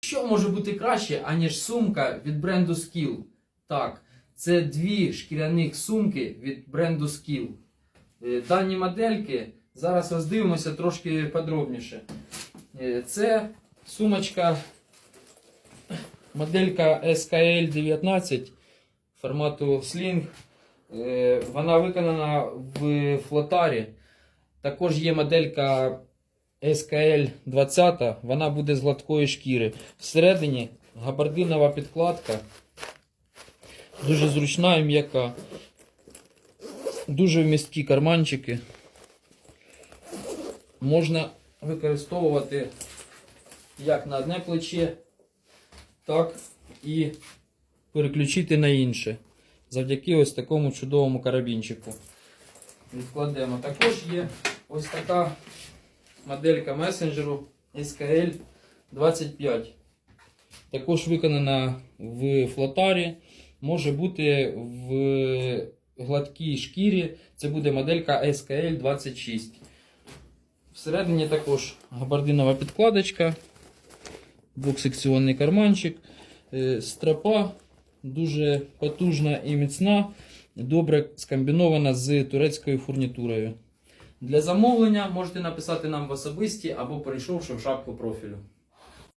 Що може бути краще, аніж сумка від бренду Skill? Так, це дві шкіряних сумки від бренду Skill. Е, Дані модельки зараз роздивимося трошки подробніше. Е, Це сумочка моделька SKL 19 формату Sling. Е, Вона виконана в флотарі. Також є моделька SKL 20, вона буде з гладкої шкіри. Всередині габардинова підкладка. Дуже зручна і м'яка. Дуже вмісткі карманчики. Можна використовувати як на одне плече, так і переключити на інше. Завдяки ось такому чудовому карабінчику. Відкладемо. Також є ось така моделька месенджеру SKL 25. Також виконана в флотарі. Може бути в гладкій шкірі. Це буде моделька SKL 26. Всередині також габардинова підкладочка, двохсекціонний карманчик, е, стропа дуже потужна і міцна, добре скомбінована з турецькою фурнітурою. Для замовлення можете написати нам в особисті або перейшовши в шапку профілю.